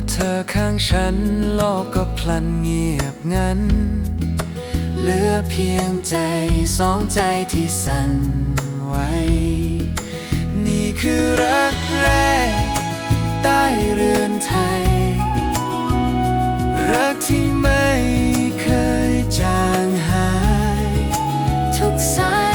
อเธอข้างฉัน โลกก็พลันเงียบงัน เหลือเพียงใจสองใจที่สั่นไหวนี่คือรักแรกใต้เรือนไทย รักที่ไม่เคยจางหาย ทุกสาย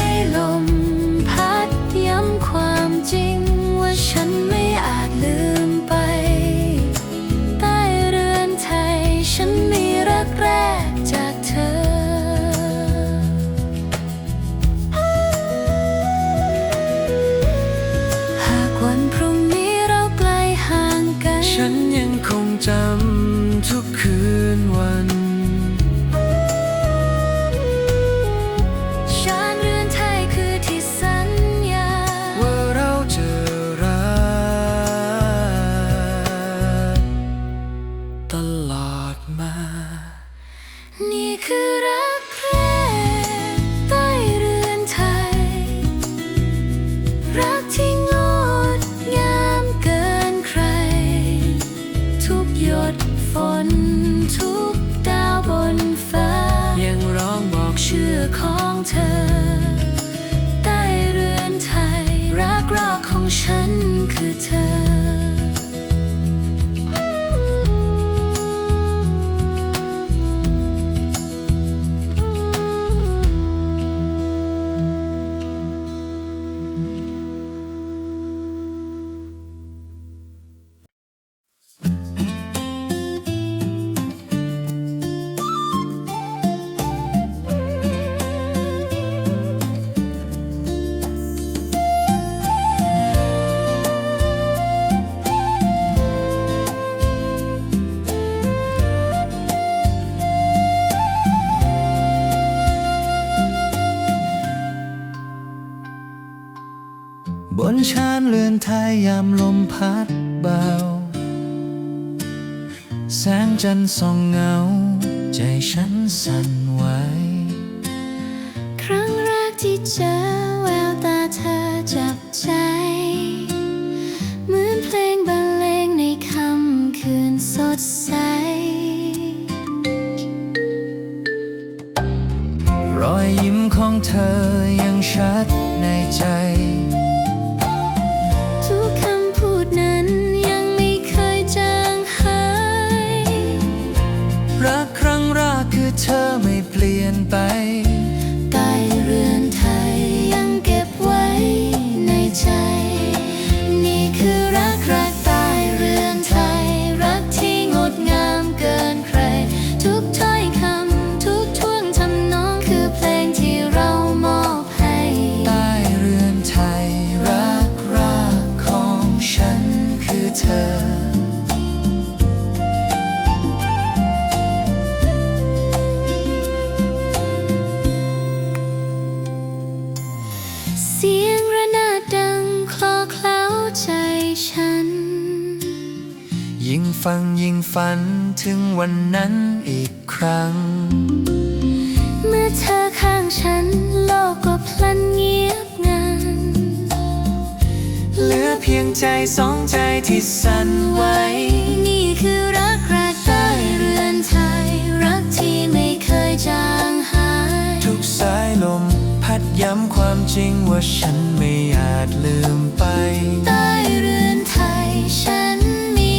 Some. ท้ายยามลมพัดเบา แสงจันทร์ส่องเงา ใจฉันสั่นไหว ครั้งแรกที่เจอแววตาเธอจับใจ เหมือนเพลงบรรเลงในค่ำคืนสดใส รอยยิ้มของเธอ เสียงระนาดดังคลอเคล้าใจฉัน ยิ่งฟังยิ่งฝันถึงวันนั้นอีกครั้ง เมื่อเธอข้างฉันโลกก็พลันเงียบงัน เหลือเพียงใจสองใจที่สั่นไหว จริงว่าฉันไม่อาจลืมไป ใต้เรือนไทยฉันมี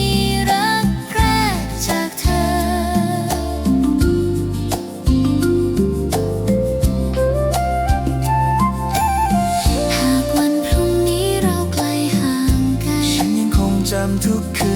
รักแรกจากเธอ หากวันพรุ่งนี้เราไกลห่างกัน ฉันยังคงจำทุกคืน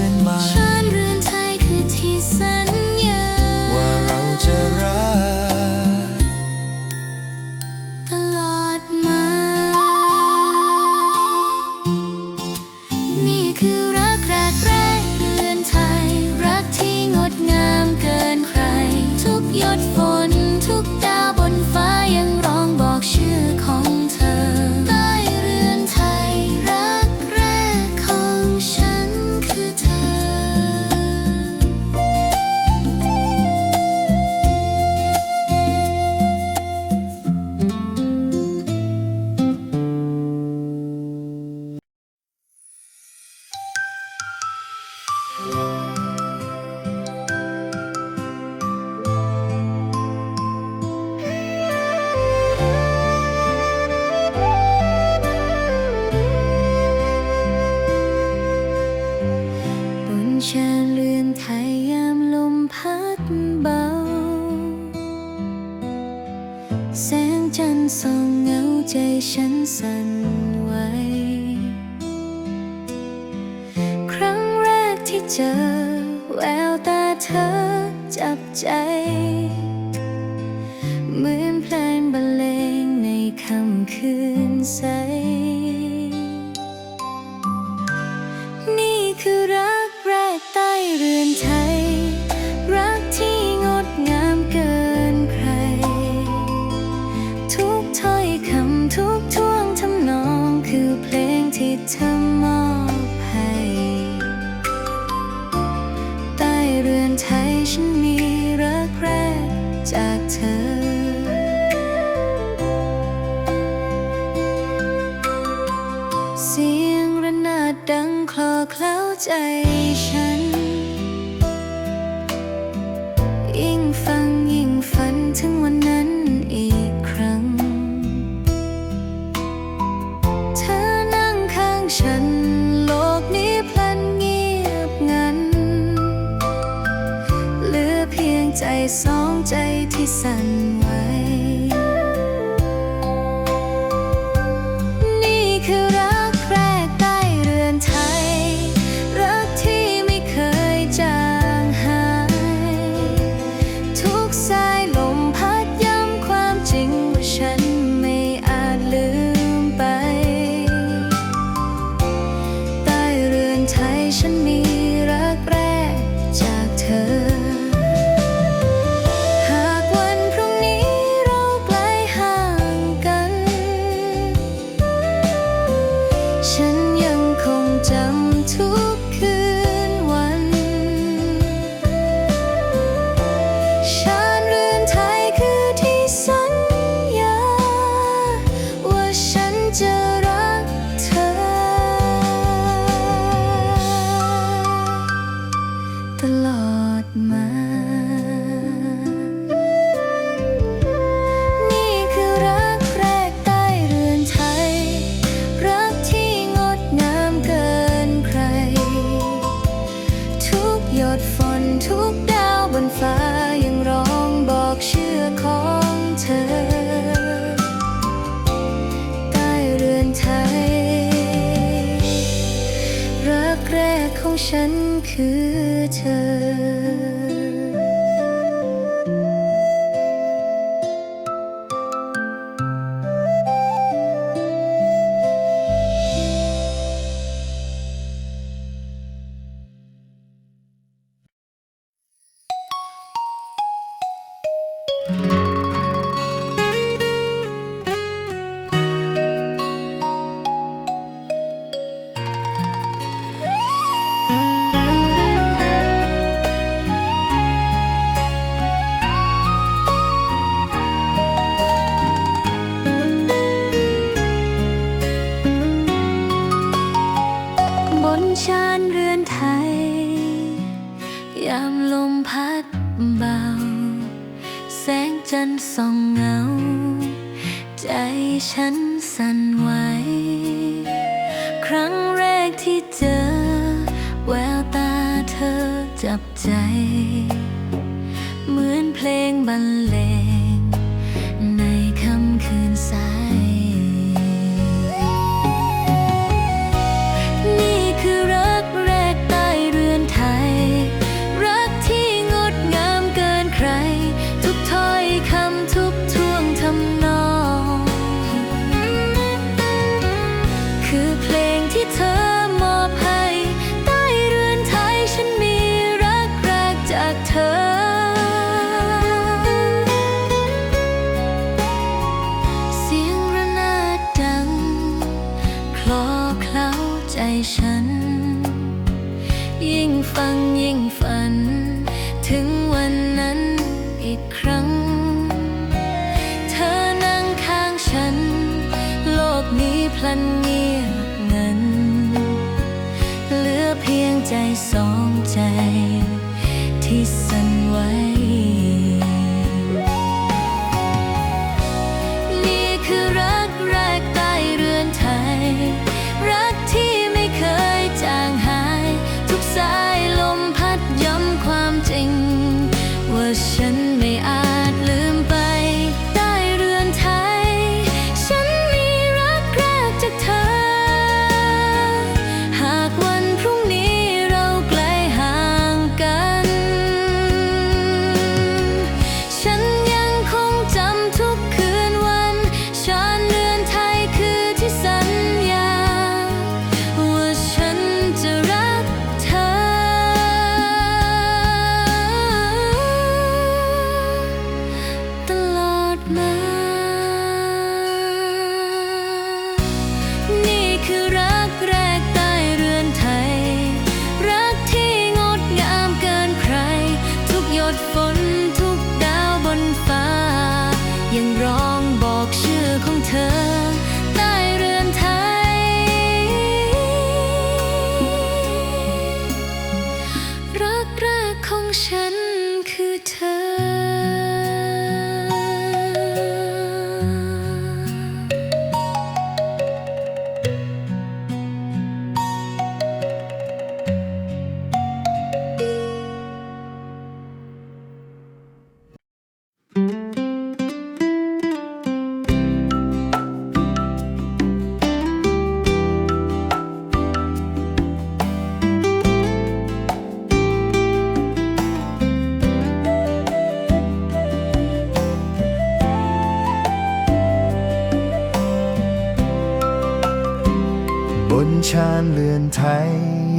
ชาญเลือนไทย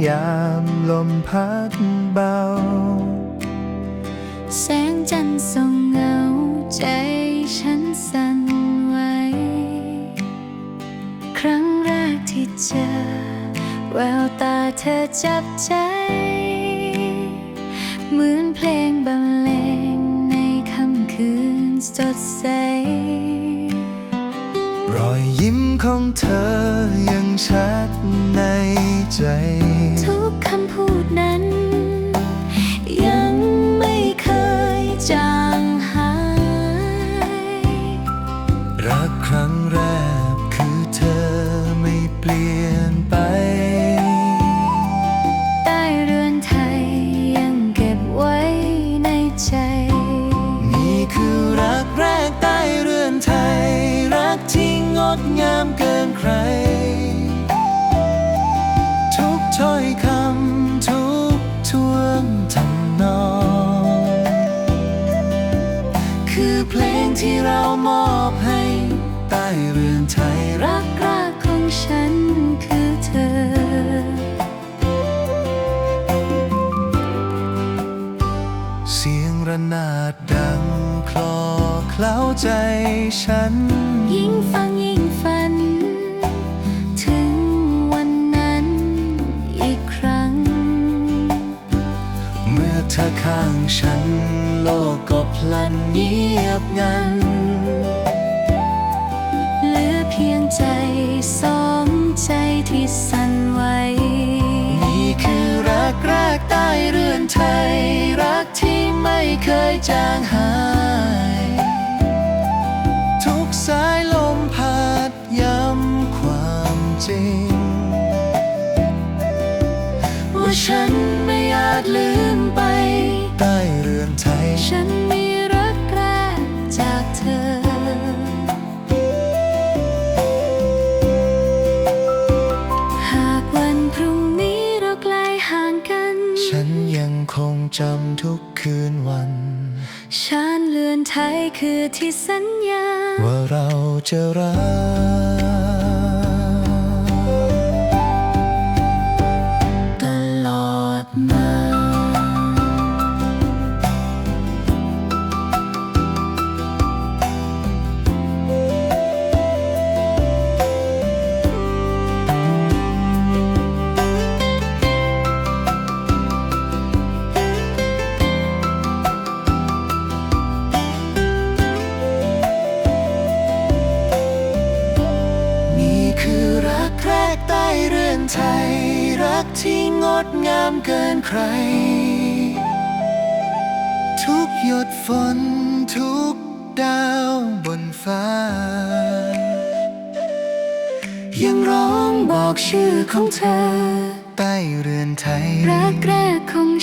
ยามลมพัดเบา แสงจันทร์ส่งเงา ใจฉันสั่นไหว ครั้งแรกที่เจอ แววตาเธอจับใจ เหมือนเพลงบรรเลงในค่ำคืนสดใส ยิ้มของเธอยังชัดในใจ คล้าใจฉัน ยิ่งฟังยิ่งฝัน ถึงวันนั้นอีกครั้ง เมื่อเธอข้างฉัน โลกก็พลันเงียบงัน เหลือเพียงใจสองใจที่สั่นไหวนี่คือรักแรกใต้เรือนไทย รักที่ไม่เคยจางหาย อาดลืมไป ใต้เรือนไทย ฉันมีรักแรกจากเธอ หากวันพรุ่งนี้เราไกลห่างกัน ฉันยังคงจำทุกคืนวันชานเลือนไทยคือที่สัญญา ว่าเราจะรัก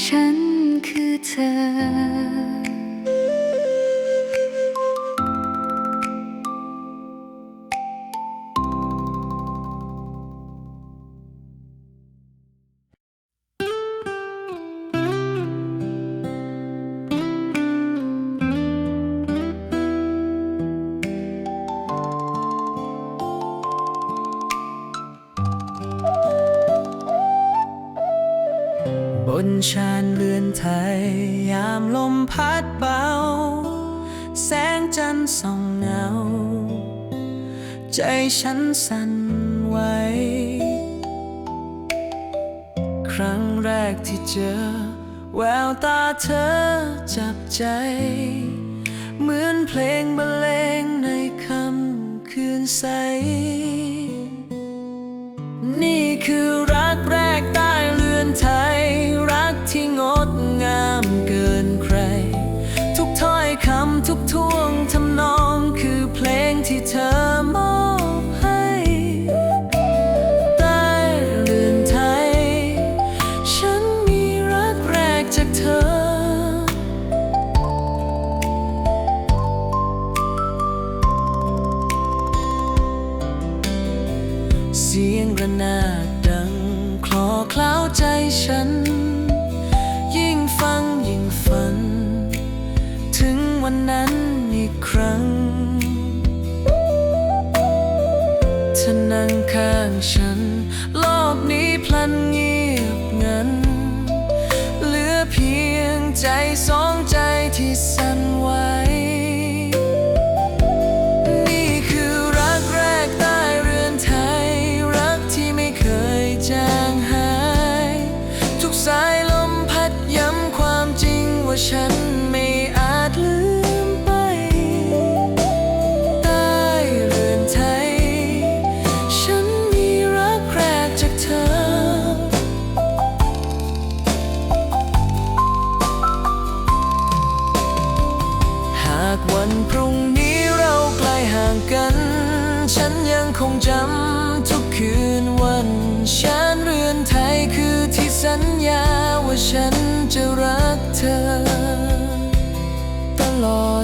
ฉันคือเธอั่นไหว ครั้งแรกที่เจอ แววตาเธอจับใจ เหมือนเพลงบรรเลงในค่ำคืนใส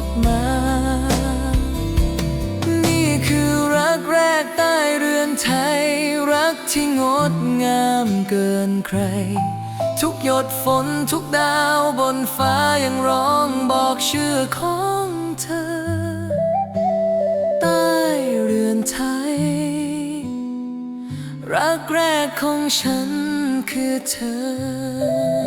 ดมา นี่คือรักแรกใต้เรือนไทย รักที่งดงามเกินใคร ทุกหยดฝนทุกดาวบนฟ้ายังร้องบอกชื่อของเธอ ใต้เรือนไทย รักแรกของฉันคือเธอ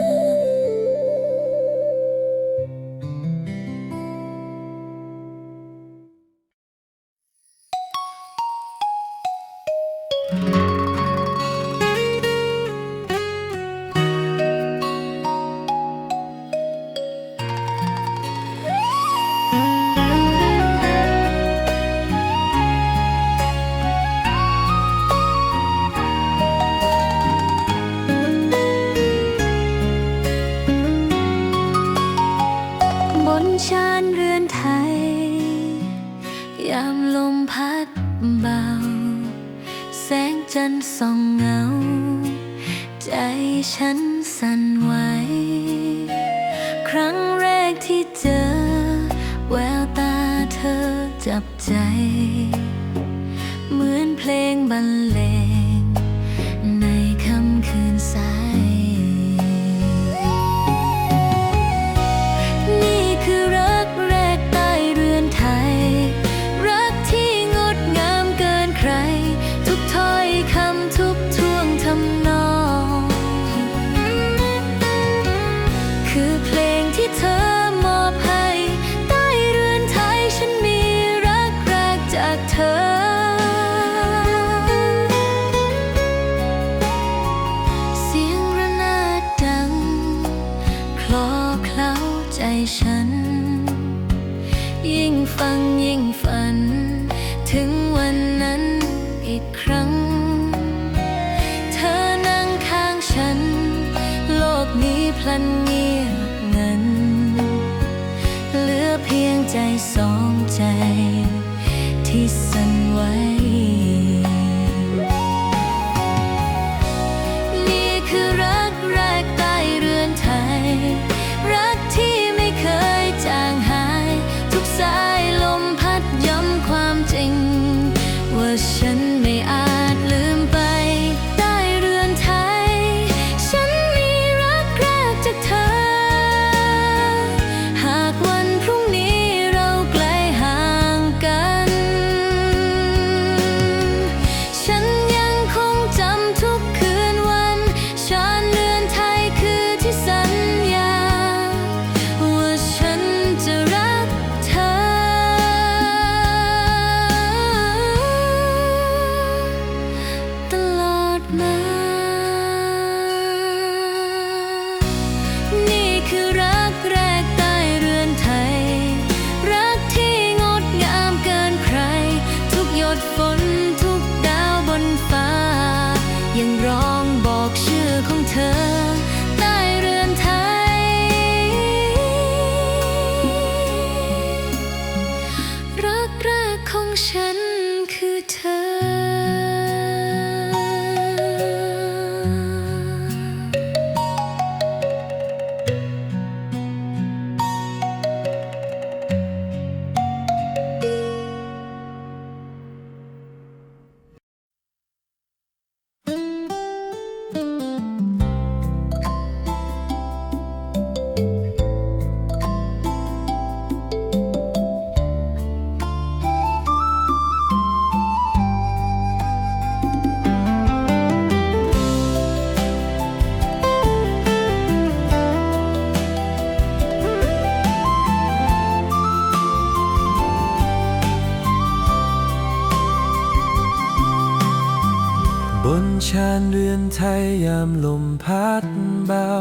ชานเรือนไทยยามลมพัดเบา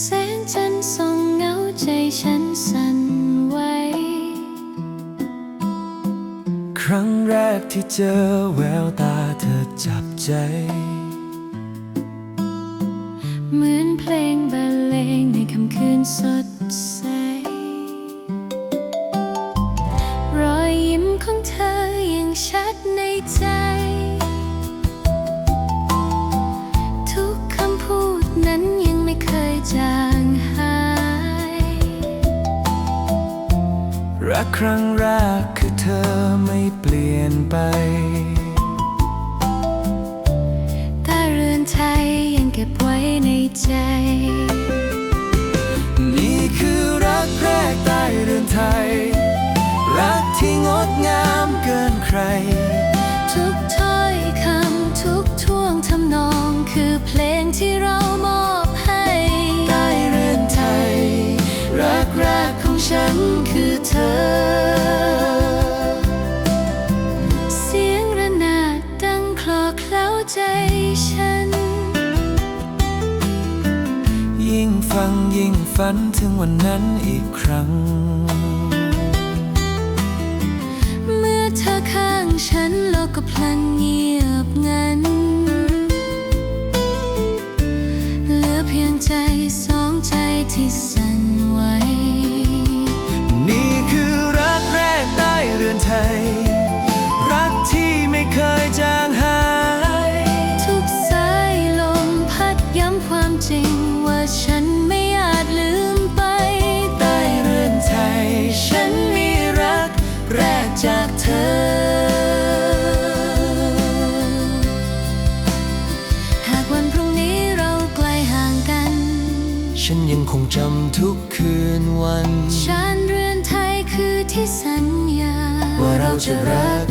แสงจันทร์ส่องเงาใจฉันสั่นไหว ครั้งแรกที่เจอแววตาเธอจับใจ ครั้งแรก ฝันถึงวันนั้นอีกครั้ง เมื่อเธอข้างฉันโลกก็พลันเงียบงัน เหลือเพียงใจสองใจที่ ว่